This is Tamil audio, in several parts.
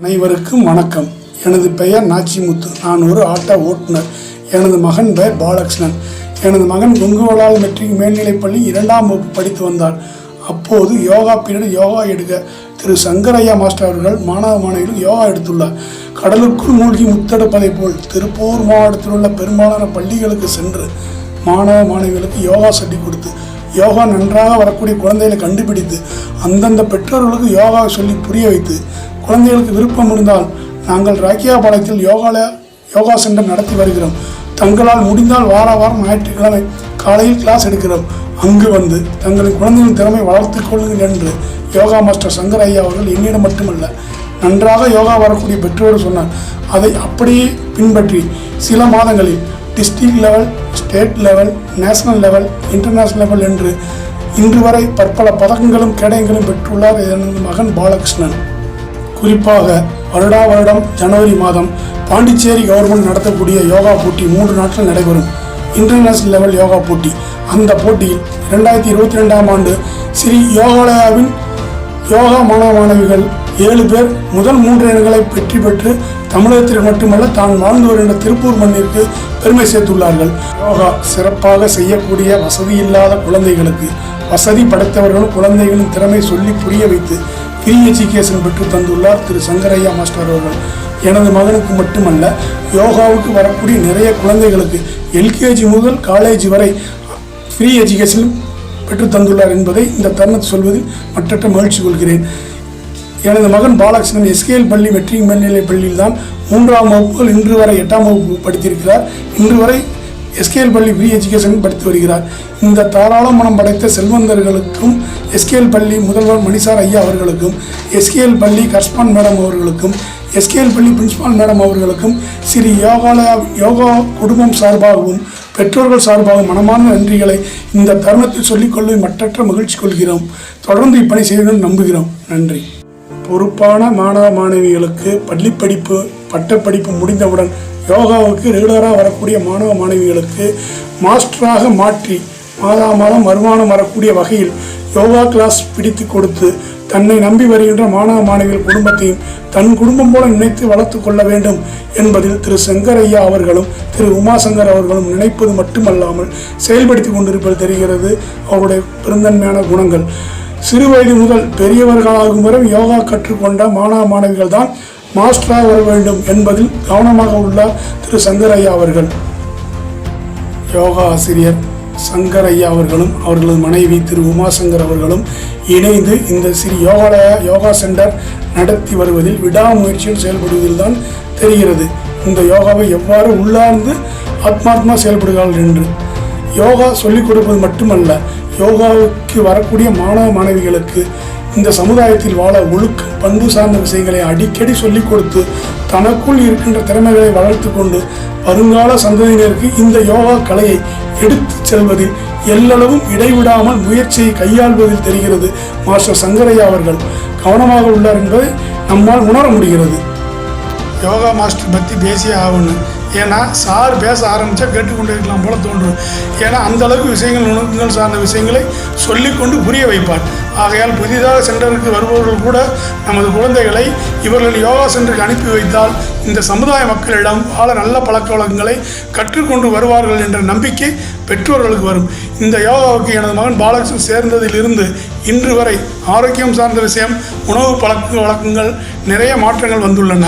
அனைவருக்கும் வணக்கம். எனது பெயர் நாச்சிமுத்து. நான் ஒரு ஆட்டோ ஓட்டுநர். எனது மகன் பெயர் பாலகிருஷ்ணன். எனது மகன் கொங்குவலால் மெட்ரிக் மேல்நிலைப்பள்ளி இரண்டாம் வகுப்பு படித்து வந்தார். அப்போது யோகா பீரியட் யோகா எடுக்க திரு சங்கரையா மாஸ்டர் அவர்கள் மாணவ மாணவிகள் யோகா எடுத்துள்ளார். கடலுக்குள் மூழ்கி முத்தெடுப்பதைப் போல் திருப்பூர் மாவட்டத்தில் உள்ள பெரும்பாலான பள்ளிகளுக்கு சென்று மாணவ மாணவிகளுக்கு யோகா சொல்லி கொடுத்து யோகா நன்றாக வரக்கூடிய குழந்தைகளை கண்டுபிடித்து அந்தந்த பெற்றோர்களுக்கு யோகா சொல்லி புரிய வைத்து குழந்தைகளுக்கு விருப்பம் இருந்தால் நாங்கள் ராக்கியாபாளையத்தில் யோகால யோகா சென்டர் நடத்தி வருகிறோம். தங்களால் முடிந்தால் வார வாரம் ஞாயிற்றுக்கிழமை காலையில் கிளாஸ் எடுக்கிறோம். அங்கு வந்து தங்களின் குழந்தைகளின் திறமை வளர்த்து கொள்ளுங்கள் என்று யோகா மாஸ்டர் சங்கர் ஐயா அவர்கள் என்னிடம் மட்டுமல்ல நன்றாக யோகா வரக்கூடிய பெற்றோர் சொன்னார். அதை அப்படியே பின்பற்றி சில மாதங்களில் district level state level national level international level என்று இன்று வரை பற்பல பதக்கங்களும் கேடயங்களும் பெற்றுள்ளார் எனது மகன் பாலகிருஷ்ணன். குறிப்பாக வருடா வருடம் ஜனவரி மாதம் பாண்டிச்சேரி கவர்மெண்ட் நடத்தக்கூடிய யோகா போட்டி மூன்று நாட்கள் நடைபெறும். இன்டர்நேஷனல் லெவல் யோகா போட்டி. அந்த போட்டியில் இரண்டாயிரத்தி இருபத்தி ரெண்டாம் ஆண்டு ஸ்ரீ யோகாலயாவின் யோகா மாணவ மாணவிகள் ஏழு பேர் முதல் மூன்று இடங்களை வெற்றி பெற்று தமிழகத்தில் மட்டுமல்ல தான் வாழ்ந்து வருகின்ற திருப்பூர் மண்ணிற்கு பெருமை சேர்த்துள்ளார்கள். யோகா சிறப்பாக செய்யக்கூடிய வசதி இல்லாத குழந்தைகளுக்கு வசதி படைத்தவர்களும் குழந்தைகளின் திறமை சொல்லி புரிய வைத்து ஃப்ரீ எஜுகேஷன் பெற்று தந்துள்ளார் திரு சங்கரையா மாஸ்டர் அவர்கள். எனது மகனுக்கு மட்டுமல்ல யோகாவுக்கு வரக்கூடிய நிறைய குழந்தைகளுக்கு எல்கேஜி முதல் காலேஜ் வரை ஃப்ரீ எஜுகேஷன் பெற்று தந்துள்ளார் என்பதை இந்த தருணத்தை சொல்வதில் மற்றற்ற மகிழ்ச்சி கொள்கிறேன். எனது மகன் பாலகிருஷ்ணன் எஸ்கேஎல் பள்ளி மெட்ரிக் மேல்நிலைப் பள்ளியில் தான் மூன்றாம் வகுப்புகள் இன்று வரை எட்டாம் வகுப்பு படித்திருக்கிறார். இன்று வரை எஸ்கேஎல் பள்ளி ஃப்ரீ எஜுகேஷன் படித்து வருகிறார். இந்த தாராள மனம் படைத்த செல்வந்தர்களுக்கும் எஸ்கேஎல் பள்ளி முதல்வர் மணிசார் ஐயா அவர்களுக்கும் எஸ்கேஎல் பள்ளி கர்ஸ்பான் மேடம் அவர்களுக்கும் எஸ்கேஎல் பள்ளி பிரின்சிபால் மேடம் அவர்களுக்கும் ஸ்ரீ யோகாலயா யோகா குடும்பம் சார்பாகவும் பெற்றோர்கள் சார்பாகவும் மனமான நன்றிகளை இந்த தருணத்தில் சொல்லிக்கொள்ள மற்றற்ற மகிழ்ச்சி கொள்கிறோம். தொடர்ந்து இப்பணி செய்ய நம்புகிறோம். நன்றி. பொறுப்பான மாணவ மாணவிகளுக்கு பள்ளிப்படிப்பு பட்டப்படிப்பு முடிந்தவுடன் யோகாவுக்கு ரெகுலராக வரக்கூடிய மாணவ மாணவிகளுக்கு மாஸ்டராக மாற்றி மாதா மாதம் வருமானம் வரக்கூடிய வகையில் யோகா கிளாஸ் பிடித்து கொடுத்து தன்னை நம்பி வருகின்ற மாணவ மாணவிகள் குடும்பத்தையும் தன் குடும்பம் போல நினைத்து வளர்த்து கொள்ள வேண்டும் என்பதில் திரு சங்கரையா அவர்களும் திரு உமாசங்கர் அவர்களும் நினைப்பது மட்டுமல்லாமல் செயல்படுத்தி கொண்டிருப்பது தெரிகிறது. அவருடைய பெருந்தன்மையான குணங்கள். சிறு வயது முதல் பெரியவர்களாகும் வரை யோகா கற்றுக்கொண்ட மாணவ மாணவிகள் தான் மாஸ்டராக வர வேண்டும் என்பதில் கவனமாக உள்ளார் திரு சங்கரையா அவர்கள். யோகா ஆசிரியர் சங்கரையா அவர்களும் அவர்களது மனைவி திரு உமாசங்கர் அவர்களும் இணைந்து இந்த சிறு யோகாலயா யோகா சென்டர் நடத்தி வருவதில் விடாமுயற்சியில் செயல்படுவதில் தான் தெரிகிறது. இந்த யோகாவை எவ்வாறு உள்ளார்ந்து ஆத்மாத்மா செயல்படுகிறார்கள் என்று. யோகா சொல்லிக் கொடுப்பது மட்டுமல்ல யோகாவுக்கு வரக்கூடிய மாணவ மாணவிகளுக்கு இந்த சமுதாயத்தில் வாழ ஒழுக்க பண்பு சார்ந்த விஷயங்களை அடிக்கடி சொல்லிக் கொடுத்து தனக்குள் இருக்கின்ற திறமைகளை வளர்த்து கொண்டு வருங்கால சந்ததியினருக்கு இந்த யோகா கலையை எடுத்துச் செல்வதில் எல்லளவும் இடைவிடாமல் முயற்சியை கையாள்வதில் தெரிகிறது மாஸ்டர் சங்கரையா அவர்கள். கவனமாக உள்ளார் என்பதை நம்மால் உணர முடிகிறது. யோகா மாஸ்டர் பற்றி பேசியே ஆகணும். ஏன்னா சார் பேச ஆரம்பித்தா கேட்டுக்கொண்டு இருக்கலாம் போல தோன்றும். ஏன்னா அந்த அளவுக்கு விஷயங்கள் நுணுக்கங்கள் சார்ந்த விஷயங்களை சொல்லிக்கொண்டு புரிய வைப்பார். ஆகையால் புதிதாக சென்டருக்கு வருபவர்கள் கூட நமது குழந்தைகளை இவர்கள் யோகா சென்டருக்கு அனுப்பி வைத்தால் இந்த சமுதாய மக்களிடம் பல நல்ல பழக்க வழக்கங்களை கற்றுக்கொண்டு வருவார்கள் என்ற நம்பிக்கை பெற்றோர்களுக்கு வரும். இந்த யோகாவுக்கு எனது மகன் பாலகிருஷ்ணன் சேர்ந்ததிலிருந்து இன்று வரை ஆரோக்கியம் சார்ந்த விஷயம் உணவு பழக்க வழக்கங்கள் நிறைய மாற்றங்கள் வந்துள்ளன.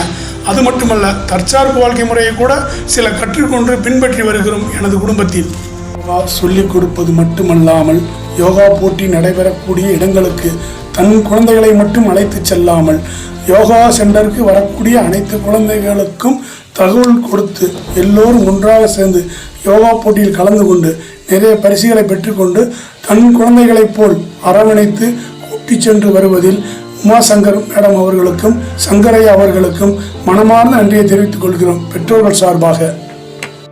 அது மட்டுமல்ல தற்சார்பு வாழ்க்கை முறையை கூட சில கற்றுக்கொண்டு பின்பற்றி வருகிறோம் எனது குடும்பத்தில். யோகா சொல்லிக் கொடுப்பது மட்டுமல்லாமல் யோகா போட்டி நடைபெறக்கூடிய இடங்களுக்கு தன் குழந்தைகளை மட்டும் அழைத்துச் செல்லாமல் யோகா சென்டருக்கு வரக்கூடிய அனைத்து குழந்தைகளுக்கும் தகவல் கொடுத்து எல்லோரும் ஒன்றாக சேர்ந்து யோகா போட்டியில் கலந்து கொண்டு நிறைய பரிசுகளை பெற்றுக்கொண்டு தன் குழந்தைகளைப் போல் அரவணைத்து கூட்டிச் சென்று வருவதில் உமாசங்கர் மேடம் அவர்களுக்கும் சங்கரையா அவர்களுக்கும் மனமார்ந்த நன்றியை தெரிவித்துக் கொள்கிறோம். பெற்றோர்கள் சார்பாக.